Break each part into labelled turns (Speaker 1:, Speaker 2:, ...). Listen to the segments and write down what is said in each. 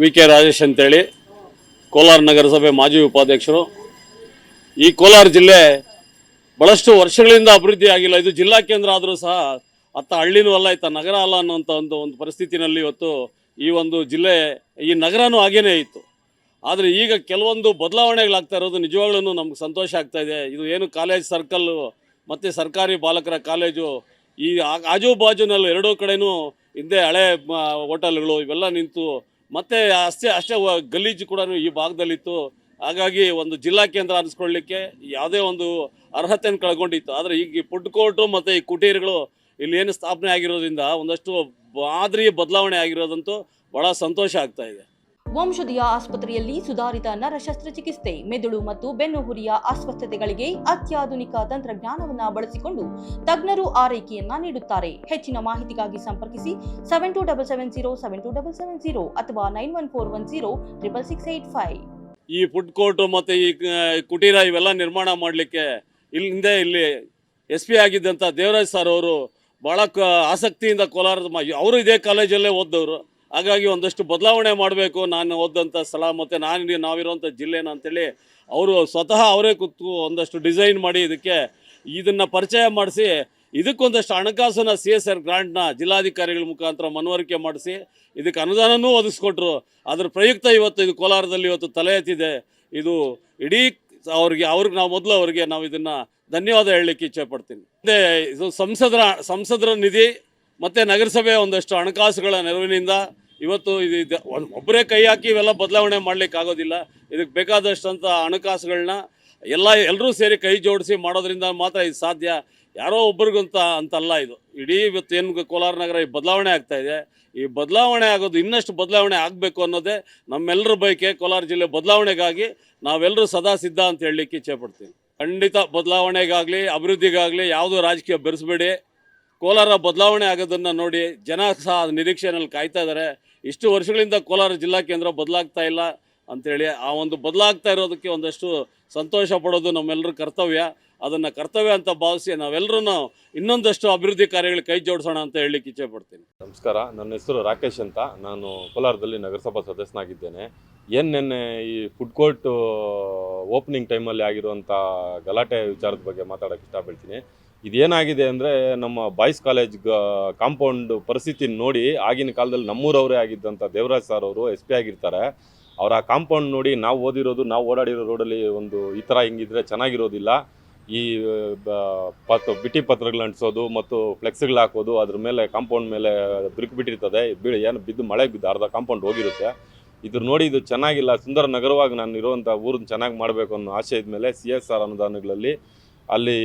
Speaker 1: V K Rajesh ಅಂತೇಳಿ ಕೋಲಾರ ನಗರಸಭೆ ಮಾಜಿ ಉಪಾಧ್ಯಕ್ಷರು. ಈ ಕೋಲಾರ ಜಿಲ್ಲೆ ಬಹಳಷ್ಟು ವರ್ಷಗಳಿಂದ ಅಭಿವೃದ್ಧಿ ಆಗಿಲ್ಲ. ಇದು ಜಿಲ್ಲಾ ಕೇಂದ್ರ ಆದರೂ ಸಹ ಅತ್ತ ಹಳ್ಳಿನೂ ಅಲ್ಲ, ಇತ್ತ ನಗರ ಅಲ್ಲ ಅನ್ನೋಂಥ ಒಂದು ಒಂದು ಪರಿಸ್ಥಿತಿನಲ್ಲಿ ಇವತ್ತು ಈ ಒಂದು ಜಿಲ್ಲೆ, ಈ ನಗರನೂ ಹಾಗೇನೇ ಇತ್ತು. ಆದರೆ ಈಗ ಕೆಲವೊಂದು ಬದಲಾವಣೆಗಳಾಗ್ತಾ ಇರೋದು ನಿಜವಾಗ್ಲೂ ನಮ್ಗೆ ಸಂತೋಷ ಆಗ್ತಾ ಇದೆ. ಇದು ಏನು ಕಾಲೇಜ್ ಸರ್ಕಲ್ಲು ಮತ್ತು ಸರ್ಕಾರಿ ಬಾಲಕರ ಕಾಲೇಜು, ಈ ಆಜು ಬಾಜುನಲ್ಲಿ ಎರಡೂ ಕಡೆನೂ ಹಿಂದೆ ಹಳೆ ಹೋಟೆಲ್ಗಳು ಇವೆಲ್ಲ ನಿಂತು ಮತ್ತೆ ಅಷ್ಟೇ ಅಷ್ಟೇ ಗಲೀಜು ಕೂಡ ಈ ಭಾಗದಲ್ಲಿತ್ತು. ಹಾಗಾಗಿ ಒಂದು ಜಿಲ್ಲಾ ಕೇಂದ್ರ ಅನಿಸ್ಕೊಳ್ಳಿಕ್ಕೆ ಯಾವುದೇ ಒಂದು ಅರ್ಹತೆಯನ್ನು ಕಳ್ಕೊಂಡಿತ್ತು. ಆದರೆ ಈಗ ಫುಡ್ ಕೋರ್ಟು ಮತ್ತು ಈ ಕುಟೀರಗಳು ಇಲ್ಲಿ ಏನು ಸ್ಥಾಪನೆ ಆಗಿರೋದ್ರಿಂದ ಒಂದಷ್ಟು ಮಾದರಿ ಬದಲಾವಣೆ ಆಗಿರೋದಂತೂ ಭಾಳ ಸಂತೋಷ ಆಗ್ತಾ ಇದೆ.
Speaker 2: ವಂಶದಿಯ ಆಸ್ಪತ್ರೆಯಲ್ಲಿ ಸುಧಾರಿತ ನರ ಶಸ್ತ್ರಚಿಕಿತ್ಸೆ ಮೆದುಳು ಮತ್ತು ಬೆನ್ನುಹುರಿಯ ಅಸ್ವಸ್ಥತೆಗಳಿಗೆ ಅತ್ಯಾಧುನಿಕ ತಂತ್ರಜ್ಞಾನವನ್ನ ಬಳಸಿಕೊಂಡು ತಜ್ಞರು ಆರೈಕೆಯನ್ನ ನೀಡುತ್ತಾರೆ. ಹೆಚ್ಚಿನ ಮಾಹಿತಿಗಾಗಿ ಸಂಪರ್ಕಿಸಿ seven two double seven zero seven two double seven zero ಅಥವಾ nine one four one zero triple six eight five
Speaker 1: ಈ ಫುಡ್ ಕೋರ್ಟ್ ಮತ್ತು ಈ ಕುಟೀರ ಇವೆಲ್ಲ ನಿರ್ಮಾಣ ಮಾಡಲಿಕ್ಕೆ ಇಲ್ಲಿ ಹಿಂದೆ ಇಲ್ಲಿ ಎಸ್ ಪಿ ಆಗಿದ್ದಂಥ ದೇವರಾಜ್ ಸರ್ ಅವರು ಭಾಳ ಆಸಕ್ತಿಯಿಂದ ಕೋಲಾರದ ಅವರು ಇದೇ ಕಾಲೇಜಲ್ಲೇ ಓದ್ದವರು. ಹಾಗಾಗಿ ಒಂದಷ್ಟು ಬದಲಾವಣೆ ಮಾಡಬೇಕು. ನಾನು ಓದಂಥ ಸ್ಥಳ ಮತ್ತು ನಾನು ನಾವಿರೋಂಥ ಜಿಲ್ಲೆನ ಅಂತೇಳಿ ಅವರು ಸ್ವತಃ ಅವರೇ ಕೂತು ಒಂದಷ್ಟು ಡಿಸೈನ್ ಮಾಡಿ ಇದಕ್ಕೆ ಇದನ್ನು ಪರಿಚಯ ಮಾಡಿಸಿ, ಇದಕ್ಕೊಂದಷ್ಟು ಹಣಕಾಸನ್ನ ಸಿ ಎಸ್ ಆರ್ ಗ್ರಾಂಟ್ನ ಜಿಲ್ಲಾಧಿಕಾರಿಗಳ ಮುಖಾಂತರ ಮನವರಿಕೆ ಮಾಡಿಸಿ, ಇದಕ್ಕೆ ಅನುದಾನನೂ ಒದಗಿಸ್ಕೊಟ್ರು. ಅದ್ರ ಪ್ರಯುಕ್ತ ಇವತ್ತು ಇದು ಕೋಲಾರದಲ್ಲಿ ಇವತ್ತು ತಲೆ ಎತ್ತಿದೆ. ಇದು ಇಡೀ ಅವ್ರಿಗೆ ಅವ್ರಿಗೆ ನಾವು ಮೊದಲು ಅವ್ರಿಗೆ ನಾವು ಇದನ್ನು ಧನ್ಯವಾದ ಹೇಳಲಿಕ್ಕೆ ಇಚ್ಛೆ ಪಡ್ತೀನಿ. ಇದು ಸಂಸದರ ಸಂಸದರ ನಿಧಿ ಮತ್ತು ನಗರಸಭೆ ಒಂದಷ್ಟು ಹಣಕಾಸುಗಳ ನೆರವಿನಿಂದ ಇವತ್ತು ಇದು ಒಬ್ಬರೇ ಕೈ ಹಾಕಿ ಇವೆಲ್ಲ ಬದಲಾವಣೆ ಮಾಡ್ಲಿಕ್ಕೆ ಆಗೋದಿಲ್ಲ ಇದಕ್ಕೆ ಬೇಕಾದಷ್ಟಂಥ ಹಣಕಾಸುಗಳನ್ನ ಎಲ್ಲ ಎಲ್ಲರೂ ಸೇರಿ ಕೈ ಜೋಡಿಸಿ ಮಾಡೋದ್ರಿಂದ ಮಾತ್ರ ಇದು ಸಾಧ್ಯ. ಯಾರೋ ಒಬ್ರಿಗಂತ ಅಂತಲ್ಲ ಇದು. ಇಡೀ ಇವತ್ತು ಏನು ಕೋಲಾರ ನಗರ ಈ ಬದಲಾವಣೆ ಆಗ್ತಾ ಇದೆ. ಈ ಬದಲಾವಣೆ ಆಗೋದು ಇನ್ನಷ್ಟು ಬದಲಾವಣೆ ಆಗಬೇಕು ಅನ್ನೋದೇ ನಮ್ಮೆಲ್ಲರ ಬಯಕೆ. ಕೋಲಾರ ಜಿಲ್ಲೆ ಬದಲಾವಣೆಗಾಗಿ ನಾವೆಲ್ಲರೂ ಸದಾ ಸಿದ್ಧ ಅಂತ ಹೇಳಲಿಕ್ಕೆ ಇಚ್ಛೆ ಪಡ್ತೀನಿ. ಖಂಡಿತ ಬದಲಾವಣೆಗಾಗಲಿ, ಅಭಿವೃದ್ಧಿಗಾಗಲಿ, ಯಾವುದೂ ರಾಜಕೀಯ ಬೆರೆಸಬೇಡಿ. ಕೋಲಾರ ಬದಲಾವಣೆ ಆಗೋದನ್ನು ನೋಡಿ ಜನ ಸಹ ನಿರೀಕ್ಷೆಯಲ್ಲಿ ಕಾಯ್ತಾ ಇದ್ದಾರೆ ಇಷ್ಟು ವರ್ಷಗಳಿಂದ ಕೋಲಾರ ಜಿಲ್ಲಾ ಕೇಂದ್ರ ಬದಲಾಗ್ತಾ ಇಲ್ಲ ಅಂಥೇಳಿ ಆ ಒಂದು ಬದಲಾಗ್ತಾ ಇರೋದಕ್ಕೆ ಒಂದಷ್ಟು ಸಂತೋಷ ಪಡೋದು ನಮ್ಮೆಲ್ಲರ ಕರ್ತವ್ಯ. ಅದನ್ನು ಕರ್ತವ್ಯ ಅಂತ ಭಾವಿಸಿ ನಾವೆಲ್ಲರೂ ಇನ್ನೊಂದಷ್ಟು ಅಭಿವೃದ್ಧಿ ಕಾರ್ಯಗಳಿಗೆ ಕೈ ಜೋಡಿಸೋಣ ಅಂತ ಹೇಳಲಿಕ್ಕೆ ಇಚ್ಛೆ ಪಡ್ತೀನಿ
Speaker 3: ನಮಸ್ಕಾರ, ನನ್ನ ಹೆಸರು ರಾಕೇಶ್ ಅಂತ. ನಾನು ಕೋಲಾರದಲ್ಲಿ ನಗರಸಭಾ ಸದಸ್ಯನಾಗಿದ್ದೇನೆ. ಏನು ನಿನ್ನೆ ಈ ಫುಡ್ ಕೋರ್ಟ್ ಓಪನಿಂಗ್ ಟೈಮಲ್ಲಿ ಆಗಿರುವಂಥ ಗಲಾಟೆ ವಿಚಾರದ ಬಗ್ಗೆ ಮಾತಾಡೋಕ್ಕೆ ಇಷ್ಟಪಡ್ತೀನಿ. ಇದೇನಾಗಿದೆ ಅಂದರೆ ನಮ್ಮ ಬಾಯ್ಸ್ ಕಾಲೇಜ್ ಕಾಂಪೌಂಡ್ ಪರಿಸ್ಥಿತಿ ನೋಡಿ ಆಗಿನ ಕಾಲದಲ್ಲಿ ನಮ್ಮೂರವರೇ ಆಗಿದ್ದಂಥ ದೇವರಾಜ್ ಸರ್ ಅವರು ಎಸ್ ಪಿ ಆಗಿರ್ತಾರೆ. ಅವರ ಕಾಂಪೌಂಡ್ ನೋಡಿ ನಾವು ಓದಿರೋದು, ನಾವು ಓಡಾಡಿರೋ ರೋಡಲ್ಲಿ ಒಂದು ಈ ಥರ ಹಿಂಗಿದ್ರೆ ಚೆನ್ನಾಗಿರೋದಿಲ್ಲ. ಈ ಪತ್ ಬಿಟ್ಟಿ ಪತ್ರಗಳು ಅಂಟಿಸೋದು ಮತ್ತು ಫ್ಲೆಕ್ಸ್ಗಳು ಹಾಕೋದು, ಅದ್ರ ಮೇಲೆ ಕಾಂಪೌಂಡ್ ಮೇಲೆ ಬಿರುಕು ಬಿಟ್ಟಿರ್ತದೆ. ಬೀಳಿ, ಏನು ಬಿದ್ದು ಮಳೆ ಬಿದ್ದು ಅರ್ಧ ಕಾಂಪೌಂಡ್ ಹೋಗಿರುತ್ತೆ. ಇದ್ರ ನೋಡಿ ಇದು ಚೆನ್ನಾಗಿಲ್ಲ. ಸುಂದರ ನಗರವಾಗಿ ನಾನು ಇರುವಂಥ ಊರನ್ನ ಚೆನ್ನಾಗಿ ಮಾಡಬೇಕು ಅನ್ನೋ ಆಸೆ ಇದ್ಮೇಲೆ ಸಿ ಎಸ್ ಆರ್ ಅನುದಾನಗಳಲ್ಲಿ ಅಲ್ಲಿ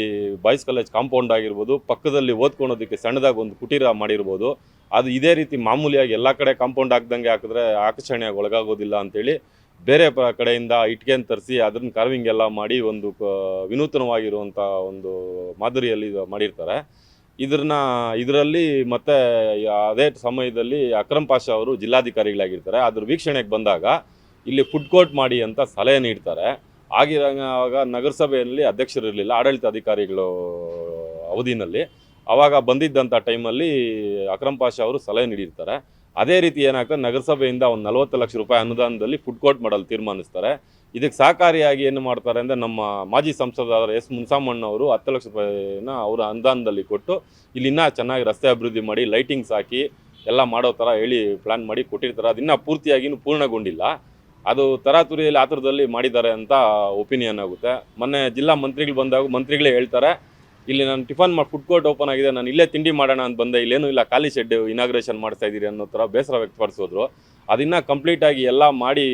Speaker 3: ಬಾಯ್ಸ್ ಕಾಲೇಜ್ ಕಾಂಪೌಂಡ್ ಆಗಿರ್ಬೋದು, ಪಕ್ಕದಲ್ಲಿ ಓದ್ಕೊಳೋದಕ್ಕೆ ಸಣ್ಣದಾಗಿ ಒಂದು ಕುಟೀರ ಮಾಡಿರ್ಬೋದು. ಅದು ಇದೇ ರೀತಿ ಮಾಮೂಲಿಯಾಗಿ ಎಲ್ಲ ಕಡೆ ಕಾಂಪೌಂಡ್ ಹಾಕ್ದಂಗೆ ಹಾಕಿದ್ರೆ ಆಕರ್ಷಣೆಯಾಗಿ ಒಳಗಾಗೋದಿಲ್ಲ ಅಂತೇಳಿ ಬೇರೆ ಪ ಕಡೆಯಿಂದ ಇಟ್ಕೆಯನ್ನು ತರಿಸಿ ಅದನ್ನ ಕಾರ್ವಿಂಗ್ ಎಲ್ಲ ಮಾಡಿ ಒಂದು ಕ- ವಿನೂತನವಾಗಿರುವಂಥ ಒಂದು ಮಾದರಿಯಲ್ಲಿ ಮಾಡಿರ್ತಾರೆ. ಇದನ್ನ ಇದರಲ್ಲಿ ಮತ್ತೆ ಅದೇ ಸಮಯದಲ್ಲಿ ಅಕ್ರಮ್ ಪಾಷ ಅವರು ಜಿಲ್ಲಾಧಿಕಾರಿಗಳಾಗಿರ್ತಾರೆ. ಅದ್ರ ವೀಕ್ಷಣೆಗೆ ಬಂದಾಗ ಇಲ್ಲಿ ಫುಡ್ ಕೋರ್ಟ್ ಮಾಡಿ ಅಂತ ಸಲಹೆ ನೀಡ್ತಾರೆ. ಆಗಿರುವಾಗ ನಗರಸಭೆಯಲ್ಲಿ ಅಧ್ಯಕ್ಷರಿರಲಿಲ್ಲ, ಆಡಳಿತ ಅಧಿಕಾರಿಗಳು ಅವಧಿನಲ್ಲಿ. ಅವಾಗ ಬಂದಿದ್ದಂಥ ಟೈಮಲ್ಲಿ ಅಕ್ರಮ್ ಪಾಷ ಅವರು ಸಲಹೆ ನೀಡಿರ್ತಾರೆ. ಅದೇ ರೀತಿ ಏನಾಗ್ತದೆ, ನಗರಸಭೆಯಿಂದ ಒಂದು ನಲವತ್ತು ಲಕ್ಷ ರೂಪಾಯಿ ಅನುದಾನದಲ್ಲಿ ಫುಡ್ ಕೋರ್ಟ್ ಮಾಡಲು ತೀರ್ಮಾನಿಸ್ತಾರೆ. ಇದಕ್ಕೆ ಸಹಕಾರಿಯಾಗಿ ಏನು ಮಾಡ್ತಾರೆ ಅಂದರೆ ನಮ್ಮ ಮಾಜಿ ಸಂಸದರಾದ ಎಸ್ ಮುನ್ಸಾಮಣ್ಣ ಅವರು ಹತ್ತು ಲಕ್ಷ ರೂಪಾಯಿನ ಅವರ ಅನುದಾನದಲ್ಲಿ ಕೊಟ್ಟು ಇಲ್ಲಿ ಇನ್ನೂ ಚೆನ್ನಾಗಿ ರಸ್ತೆ ಅಭಿವೃದ್ಧಿ ಮಾಡಿ ಲೈಟಿಂಗ್ಸ್ ಹಾಕಿ ಎಲ್ಲ ಮಾಡೋ ಥರ ಹೇಳಿ ಪ್ಲ್ಯಾನ್ ಮಾಡಿ ಕೊಟ್ಟಿರ್ತಾರೆ. ಅದಿನ್ನೂ ಪೂರ್ತಿಯಾಗಿನೂ ಪೂರ್ಣಗೊಂಡಿಲ್ಲ. ಅದು ತರಾತುರಿಯಲ್ಲಿ ಆತುರದಲ್ಲಿ ಮಾಡಿದ್ದಾರೆ ಅಂತ ಒಪಿನಿಯನ್ ಆಗುತ್ತೆ. ಮೊನ್ನೆ ಜಿಲ್ಲಾ ಮಂತ್ರಿಗಳು ಬಂದಾಗ, ಮಂತ್ರಿಗಳೇ ಹೇಳ್ತಾರೆ, ಇಲ್ಲಿ ನಾನು ಟಿಫನ್ ಮಾಡಿ ಫುಡ್ ಕೋರ್ಟ್ ಓಪನ್ ಆಗಿದೆ, ನಾನು ಇಲ್ಲೇ ತಿಂಡಿ ಮಾಡೋಣ ಅಂತ ಬಂದೆ, ಇಲ್ಲೇನು ಇಲ್ಲ, ಖಾಲಿ ಶೆಡ್ ಇನಾಗ್ರೇಷನ್ ಮಾಡ್ತಾ ಇದ್ದೀರಿ ಅನ್ನೋ ಥರ ಬೇಸರ ವ್ಯಕ್ತಪಡಿಸಿದ್ರು. ಅದನ್ನು ಕಂಪ್ಲೀಟಾಗಿ ಎಲ್ಲ ಮಾಡಿ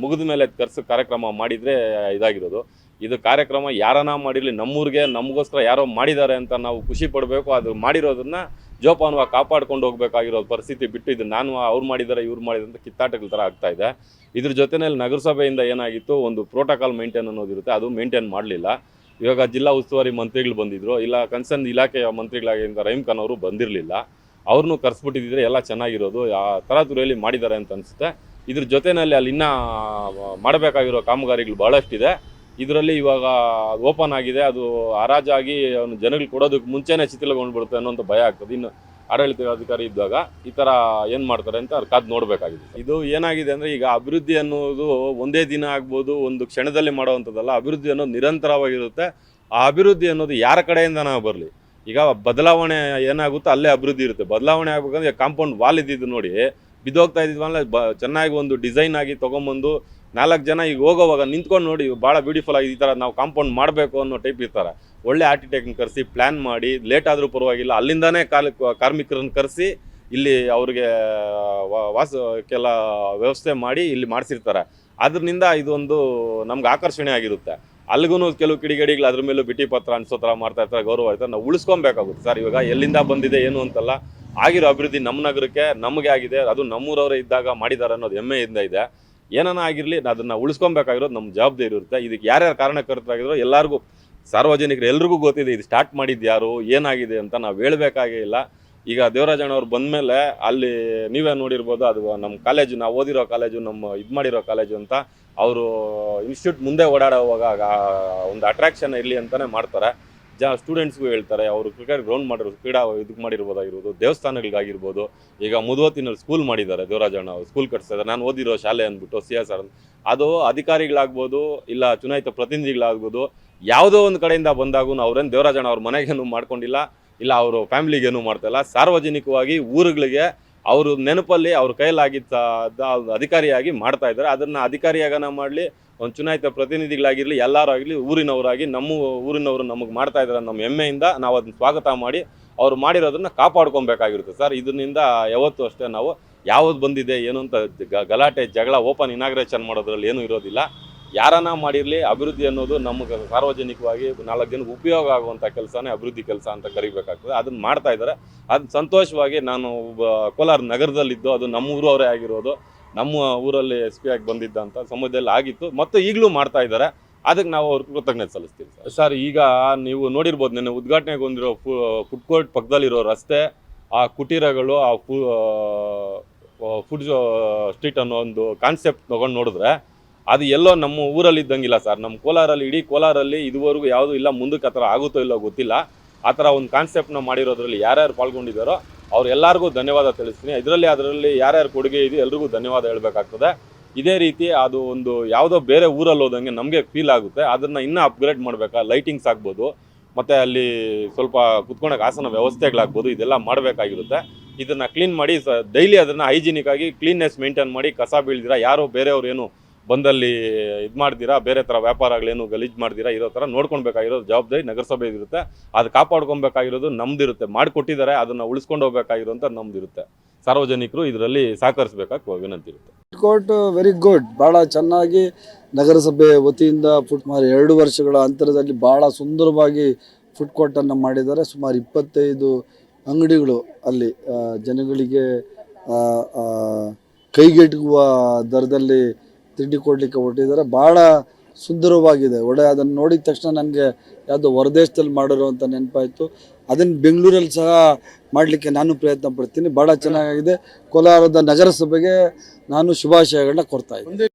Speaker 3: ಮುಗಿದ ಮೇಲೆ ಕರ್ಸೋ ಕಾರ್ಯಕ್ರಮ ಮಾಡಿದರೆ ಇದಾಗಿರೋದು. ಇದು ಕಾರ್ಯಕ್ರಮ ಯಾರನ್ನ ಮಾಡಿರಲಿ, ನಮ್ಮೂರಿಗೆ, ನಮಗೋಸ್ಕರ ಯಾರೋ ಮಾಡಿದ್ದಾರೆ ಅಂತ ನಾವು ಖುಷಿ ಪಡಬೇಕು, ಅದು ಮಾಡಿರೋದನ್ನ ಜೋಪಾನವಾಗಿ ಕಾಪಾಡ್ಕೊಂಡು ಹೋಗ್ಬೇಕಾಗಿರೋ ಪರಿಸ್ಥಿತಿ ಬಿಟ್ಟು ಇದು ನಾನು, ಅವ್ರು ಮಾಡಿದ್ದಾರೆ ಇವ್ರು ಮಾಡಿದ್ದಾರೆ ಅಂತ ಕಿತ್ತಾಟಗಳ ಥರ ಆಗ್ತಾ ಇದೆ. ಇದ್ರ ಜೊತೆಯಲ್ಲಿ ನಗರಸಭೆಯಿಂದ ಏನಾಗಿತ್ತು, ಒಂದು ಪ್ರೋಟೋಕಾಲ್ ಮೇಂಟೈನ್ ಅನ್ನೋದಿರುತ್ತೆ ಅದು ಮೇಂಟೈನ್ ಮಾಡಲಿಲ್ಲ. ಇವಾಗ ಜಿಲ್ಲಾ ಉಸ್ತುವಾರಿ ಮಂತ್ರಿಗಳು ಬಂದಿದ್ರು, ಇಲ್ಲ ಕನ್ಸರ್ನ್ ಇಲಾಖೆಯ ಮಂತ್ರಿಗಳಾಗಿದ್ದ ರಹೀಮ್ ಖಾನ್ ಅವರು ಬಂದಿರಲಿಲ್ಲ. ಅವ್ರನ್ನೂ ಕರೆಸ್ಬಿಟ್ಟಿದ್ರೆ ಎಲ್ಲ ಚೆನ್ನಾಗಿರೋದು, ಆ ತರಾತುರಿಯಲ್ಲಿ ಮಾಡಿದ್ದಾರೆ ಅಂತ ಅನಿಸುತ್ತೆ. ಇದ್ರ ಜೊತೆಯಲ್ಲಿ ಅಲ್ಲಿ ಇನ್ನೂ ಮಾಡಬೇಕಾಗಿರೋ ಕಾಮಗಾರಿಗಳು ಭಾಳಷ್ಟಿದೆ ಇದರಲ್ಲಿ ಇವಾಗ ಓಪನ್ ಆಗಿದೆ. ಅದು ಹರಾಜಾಗಿ ಅವನು ಜನಗಳು ಕೊಡೋದಕ್ಕೆ ಮುಂಚೆನೇ ಶಿಥಿಲಗೊಂಡ್ಬಿಡುತ್ತೆ ಅನ್ನೋಂಥ ಭಯ ಆಗ್ತದೆ. ಇನ್ನು ಆಡಳಿತಾಧಿಕಾರಿ ಇದ್ದಾಗ ಈ ಥರ ಏನು ಮಾಡ್ತಾರೆ ಅಂತ ಅವ್ರು ಕಾದು ನೋಡಬೇಕಾಗಿದೆ. ಇದು ಏನಾಗಿದೆ ಅಂದರೆ ಈಗ ಅಭಿವೃದ್ಧಿ ಅನ್ನೋದು ಒಂದೇ ದಿನ ಆಗ್ಬೋದು, ಒಂದು ಕ್ಷಣದಲ್ಲಿ ಮಾಡೋವಂಥದ್ದಲ್ಲ. ಅಭಿವೃದ್ಧಿ ಅನ್ನೋದು ನಿರಂತರವಾಗಿರುತ್ತೆ. ಆ ಅಭಿವೃದ್ಧಿ ಅನ್ನೋದು ಯಾರ ಕಡೆಯಿಂದ ನಾವು ಬರಲಿ? ಈಗ ಬದಲಾವಣೆ ಏನಾಗುತ್ತೋ ಅಲ್ಲೇ ಅಭಿವೃದ್ಧಿ ಇರುತ್ತೆ. ಬದಲಾವಣೆ ಆಗ್ಬೇಕಂದ್ರೆ ಕಾಂಪೌಂಡ್ ವಾಲ್ ಇದ್ದಿದ್ದು ನೋಡಿ ಬಿದ್ದೋಗ್ತಾ ಇದ್ದಿದ್ವಲ್ಲ ಬ ಚೆನ್ನಾಗಿ ಒಂದು ಡಿಸೈನ್ ಆಗಿ ತೊಗೊಂಬಂದು ನಾಲ್ಕು ಜನ ಈಗ ಹೋಗೋವಾಗ ನಿಂತ್ಕೊಂಡು ನೋಡಿ ಭಾಳ ಬ್ಯೂಟಿಫುಲ್ ಆಗಿ ಈ ಥರ ನಾವು ಕಾಂಪೌಂಡ್ ಮಾಡಬೇಕು ಅನ್ನೋ ಟೈಪ್ ಇರ್ತಾರೆ. ಒಳ್ಳೆ ಆರ್ಕಿಟೆಕ್ಟ್ನ ಕರೆಸಿ ಪ್ಲ್ಯಾನ್ ಮಾಡಿ ಲೇಟ್ ಆದರೂ ಪರವಾಗಿಲ್ಲ, ಅಲ್ಲಿಂದಾನೇ ಕಾಲ ಕಾರ್ಮಿಕರನ್ನ ಕರೆಸಿ ಇಲ್ಲಿ ಅವ್ರಿಗೆ ವಾಸಕ್ಕೆಲ್ಲ ವ್ಯವಸ್ಥೆ ಮಾಡಿ ಇಲ್ಲಿ ಮಾಡಿಸಿರ್ತಾರೆ. ಅದರಿಂದ ಇದೊಂದು ನಮ್ಗೆ ಆಕರ್ಷಣೆ ಆಗಿರುತ್ತೆ. ಅಲ್ಲಿಗೂ ಕೆಲವು ಕಿಡಿಗಡಿಗಳು ಅದ್ರ ಮೇಲೂ ಬಿಟ್ಟಿ ಪತ್ರ ಅನ್ಸೋ ಥರ ಮಾಡ್ತಾ ಇರ್ತಾರೆ, ಗೌರವ ಆಯ್ತಾರೆ ನಾವು ಉಳಿಸ್ಕೊಬೇಕಾಗುತ್ತೆ ಸರ್, ಇವಾಗ ಎಲ್ಲಿಂದ ಬಂದಿದೆ, ಏನು ಅಂತಲ್ಲ ಆಗಿರೋ ಅಭಿವೃದ್ಧಿ ನಮ್ಮ ನಗರಕ್ಕೆ, ನಮಗೆ ಆಗಿದೆ. ಅದು ನಮ್ಮೂರವರೇ ಇದ್ದಾಗ ಮಾಡಿದ್ದಾರೆ ಅನ್ನೋದು ಹೆಮ್ಮೆಯಿಂದ ಇದೆ. ಏನನ್ನ ಆಗಿರಲಿ, ಅದನ್ನು ಉಳಿಸ್ಕೊಬೇಕಾಗಿರೋದು ನಮ್ಮ ಜವಾಬ್ದಾರಿ ಇರುತ್ತೆ. ಇದಕ್ಕೆ ಯಾರ್ಯಾರು ಕಾರಣಕರ್ತರಾಗಿದ್ರು ಎಲ್ಲರಿಗೂ, ಸಾರ್ವಜನಿಕರು ಎಲ್ರಿಗೂ ಗೊತ್ತಿದೆ, ಇದು ಸ್ಟಾರ್ಟ್ ಮಾಡಿದ್ದು ಯಾರು, ಏನಾಗಿದೆ ಅಂತ ನಾವು ಹೇಳಬೇಕಾಗೇ ಇಲ್ಲ. ಈಗ ದೇವರಾಜಣ್ಣ ಅವ್ರು ಬಂದಮೇಲೆ ಅಲ್ಲಿ ನೀವೇ ನೋಡಿರ್ಬೋದು, ಅದು ನಮ್ಮ ಕಾಲೇಜು ನಾವು ಓದಿರೋ ಕಾಲೇಜು ನಮ್ಮ ಇದು ಮಾಡಿರೋ ಕಾಲೇಜು ಅಂತ ಅವರು ಇನ್ಸ್ಟಿಟ್ಯೂಟ್ ಮುಂದೆ ಓಡಾಡೋವಾಗ ಒಂದು ಅಟ್ರಾಕ್ಷನ್ ಇರಲಿ ಅಂತಲೇ ಮಾಡ್ತಾರೆ. ಜ ಸ್ಟೂಡೆಂಟ್ಸ್ಗೂ ಹೇಳ್ತಾರೆ, ಅವರು ಕ್ರಿಕೆಟ್ ಗ್ರೌಂಡ್ ಮಾಡಿರೋ, ಕ್ರೀಡಾ ಇದಕ್ಕೆ ಮಾಡಿರ್ಬೋದಾಗಿರ್ಬೋದು, ದೇವಸ್ಥಾನಗಳಿಗಾಗಿರ್ಬೋದು. ಈಗ ಮುದುವತ್ತಿನಲ್ಲಿ ಸ್ಕೂಲ್ ಮಾಡಿದ್ದಾರೆ ದೇವರಾಜಣ್ಣ ಅವರು ಸ್ಕೂಲ್ ಕಟ್ಸಿದ್ದಾರೆ ನಾನು ಓದಿರೋ ಶಾಲೆ ಅಂದ್ಬಿಟ್ಟು ಸಿ ಎಸ್ ಆರ್ ಅದು ಅಧಿಕಾರಿಗಳಾಗ್ಬೋದು, ಇಲ್ಲ ಚುನಾಯಿತ ಪ್ರತಿನಿಧಿಗಳಾಗ್ಬೋದು, ಯಾವುದೋ ಒಂದು ಕಡೆಯಿಂದ ಬಂದಾಗೂ ಅವ್ರೇನು ದೇವರಾಜಣ್ಣ ಅವ್ರ ಮನೆಗೇನು ಮಾಡ್ಕೊಂಡಿಲ್ಲ, ಇಲ್ಲ ಅವರು ಫ್ಯಾಮಿಲಿಗೇನು ಮಾಡ್ತಾಯಿಲ್ಲ ಸಾರ್ವಜನಿಕವಾಗಿ ಊರುಗಳಿಗೆ ಅವರು ನೆನಪಲ್ಲಿ ಅವ್ರ ಕೈಲಾಗಿದ್ದ ಅಧಿಕಾರಿಯಾಗಿ ಮಾಡ್ತಾ ಇದ್ದಾರೆ. ಅದನ್ನು ಅಧಿಕಾರಿಯಾಗನ ಮಾಡಲಿ ಒಂದು ಚುನಾಯಿತ ಪ್ರತಿನಿಧಿಗಳಾಗಿರಲಿ ಎಲ್ಲರೂ ಆಗಲಿ ಊರಿನವರಾಗಿ ನಮ್ಮ ಊರಿನವರು ನಮಗೆ ಮಾಡ್ತಾ ಇದ್ದಾರೆ ನಮ್ಮ ಹೆಮ್ಮೆಯಿಂದ ನಾವು ಅದನ್ನ ಸ್ವಾಗತ ಮಾಡಿ ಅವ್ರು ಮಾಡಿರೋದನ್ನ ಕಾಪಾಡ್ಕೊಬೇಕಾಗಿರುತ್ತೆ. ಸರ್, ಇದರಿಂದ ಯಾವತ್ತೂ ಅಷ್ಟೇ ನಾವು ಯಾವ್ದು ಬಂದಿದೆ, ಏನು ಅಂತ ಗಲಾಟೆ, ಜಗಳ, ಓಪನ್ ಇನಾಗ್ರೇಷನ್ ಮಾಡೋದ್ರಲ್ಲಿ ಏನೂ ಇರೋದಿಲ್ಲ. ಯಾರನ್ನ ಮಾಡಿರಲಿ, ಅಭಿವೃದ್ಧಿ ಅನ್ನೋದು ನಮಗೆ ಸಾರ್ವಜನಿಕವಾಗಿ ನಾಲ್ಕು ಜನಕ್ಕೆ ಉಪಯೋಗ ಆಗುವಂಥ ಕೆಲಸನೇ ಅಭಿವೃದ್ಧಿ ಕೆಲಸ ಅಂತ ಕರಿಬೇಕಾಗ್ತದೆ. ಅದನ್ನು ಮಾಡ್ತಾ ಇದ್ದಾರೆ. ಅದು ಸಂತೋಷವಾಗಿ ನಾನು ಕೋಲಾರ ನಗರದಲ್ಲಿದ್ದು, ಅದು ನಮ್ಮ ಊರವರೇ ಆಗಿರೋದು. ನಮ್ಮ ಊರಲ್ಲಿ ಎಸ್ ಪಿ ಆಗಿ ಬಂದಿದ್ದ ಅಂತ ಸಮಯದಲ್ಲಿ ಆಗಿತ್ತು. ಮತ್ತು ಈಗಲೂ ಮಾಡ್ತಾ ಇದ್ದಾರೆ. ಅದಕ್ಕೆ ನಾವು ಅವ್ರ ಕೃತಜ್ಞತೆ ಸಲ್ಲಿಸ್ತೀವಿ ಸರ್. ಸರ್, ಈಗ ನೀವು ನೋಡಿರ್ಬೋದು, ನಿನ್ನೆ ಉದ್ಘಾಟನೆಗೊಂಡಿರೋ ಫುಡ್ ಕೋರ್ಟ್ ಪಕ್ಕದಲ್ಲಿರೋ ರಸ್ತೆ, ಆ ಕುಟೀರಗಳು, ಆ ಫುಡ್ ಸ್ಟ್ರೀಟ್ ಅನ್ನೋ ಒಂದು ಕಾನ್ಸೆಪ್ಟ್ ತೊಗೊಂಡು ನೋಡಿದ್ರೆ ಅದು ಎಲ್ಲೋ ನಮ್ಮ ಊರಲ್ಲಿ ಇದ್ದಂಗಿಲ್ಲ ಸರ್. ನಮ್ಮ ಕೋಲಾರಲ್ಲಿ, ಇಡೀ ಕೋಲಾರಲ್ಲಿ ಇದುವರೆಗೂ ಯಾವುದೂ ಇಲ್ಲ, ಮುಂದಕ್ಕೆ ಆ ಥರ ಆಗುತ್ತೋ ಇಲ್ಲೋ ಗೊತ್ತಿಲ್ಲ. ಆ ಥರ ಒಂದು ಕಾನ್ಸೆಪ್ಟ್ನ ಮಾಡಿರೋದ್ರಲ್ಲಿ ಯಾರ್ಯಾರು ಪಾಲ್ಗೊಂಡಿದ್ದಾರೋ ಅವ್ರು ಎಲ್ಲರಿಗೂ ಧನ್ಯವಾದ ತಿಳಿಸ್ತೀನಿ. ಇದರಲ್ಲಿ, ಅದರಲ್ಲಿ ಯಾರ್ಯಾರು ಕೊಡುಗೆ ಇದೆ, ಎಲ್ರಿಗೂ ಧನ್ಯವಾದ ಹೇಳಬೇಕಾಗ್ತದೆ. ಇದೇ ರೀತಿ ಅದು ಒಂದು ಯಾವುದೋ ಬೇರೆ ಊರಲ್ಲಿ ಹೋದಂಗೆ ನಮಗೆ ಫೀಲ್ ಆಗುತ್ತೆ. ಅದನ್ನು ಇನ್ನೂ ಅಪ್ಗ್ರೇಡ್ ಮಾಡಬೇಕಾ? ಲೈಟಿಂಗ್ಸ್ ಆಗ್ಬೋದು. ಮತ್ತು ಅಲ್ಲಿ ಸ್ವಲ್ಪ ಕುತ್ಕೊಳಕ್ಕೆ ಆಸನ ವ್ಯವಸ್ಥೆಗಳಾಗ್ಬೋದು. ಇದೆಲ್ಲ ಮಾಡಬೇಕಾಗಿರುತ್ತೆ. ಇದನ್ನು ಕ್ಲೀನ್ ಮಾಡಿ ಸ, ಡೈಲಿ ಅದನ್ನು ಹೈಜಿನಿಕ್ ಕ್ಲೀನ್ನೆಸ್ ಮೇಂಟೈನ್ ಮಾಡಿ ಕಸ ಬೀಳ್ದಿರ, ಯಾರೋ ಬೇರೆಯವ್ರು ಏನು ಬಂದಲ್ಲಿ ಇದು ಮಾಡ್ತೀರಾ, ಬೇರೆ ಥರ ವ್ಯಾಪಾರಗಳೇನು ಗಲೀಜು ಮಾಡ್ತೀರಾ, ಇರೋ ಥರ ನೋಡ್ಕೊಳ್ಬೇಕಾಗಿರೋದು ಜವಾಬ್ದಾರಿ ನಗರಸಭೆ ಇರುತ್ತೆ ಅದು ಕಾಪಾಡ್ಕೊಬೇಕಾಗಿರೋದು ನಮ್ದಿರುತ್ತೆ. ಮಾಡಿಕೊಟ್ಟಿದ್ದಾರೆ, ಅದನ್ನು ಉಳಿಸ್ಕೊಂಡು ಅಂತ ನಮ್ದಿರುತ್ತೆ. ಸಾರ್ವಜನಿಕರು ಇದರಲ್ಲಿ ಸಹಕರಿಸಬೇಕಾಗಿ ವಿನಂತಿ ಇರುತ್ತೆ
Speaker 4: ಫುಡ್ ಕೋರ್ಟ್ ವೆರಿ ಗುಡ್ ಭಾಳ ಚೆನ್ನಾಗಿ ನಗರಸಭೆ ವತಿಯಿಂದ ಸುಮಾರು ಎರಡು ವರ್ಷಗಳ ಅಂತರದಲ್ಲಿ ಭಾಳ ಸುಂದರವಾಗಿ ಫುಡ್ ಕೋರ್ಟನ್ನು ಮಾಡಿದ್ದಾರೆ. ಸುಮಾರು ಇಪ್ಪತ್ತೈದು ಅಂಗಡಿಗಳು ಅಲ್ಲಿ ಜನಗಳಿಗೆ ಕೈಗೆಟುಕುವ ದರದಲ್ಲಿ ತಿಂಡಿ ಕೊಡಲಿಕ್ಕೆ ಹೊರಟಿದ್ದಾರೆ. ಭಾಳ ಸುಂದರವಾಗಿದೆ. ಒಳ್ಳೆ ಅದನ್ನು ನೋಡಿದ ತಕ್ಷಣ ನನಗೆ ಯಾವುದೋ ಹೊರದೇಶದಲ್ಲಿ ಅಂತ ನೆನಪಾಯಿತು. ಅದನ್ನು ಬೆಂಗಳೂರಲ್ಲಿ ಸಹ ಮಾಡಲಿಕ್ಕೆ ನಾನು ಪ್ರಯತ್ನ ಪಡ್ತೀನಿ. ಭಾಳ ಚೆನ್ನಾಗಿದೆ. ಕೋಲಾರದ ನಗರಸಭೆಗೆ ನಾನು ಶುಭಾಶಯಗಳನ್ನ ಕೊಡ್ತಾ ಇದ್ದೀನಿ.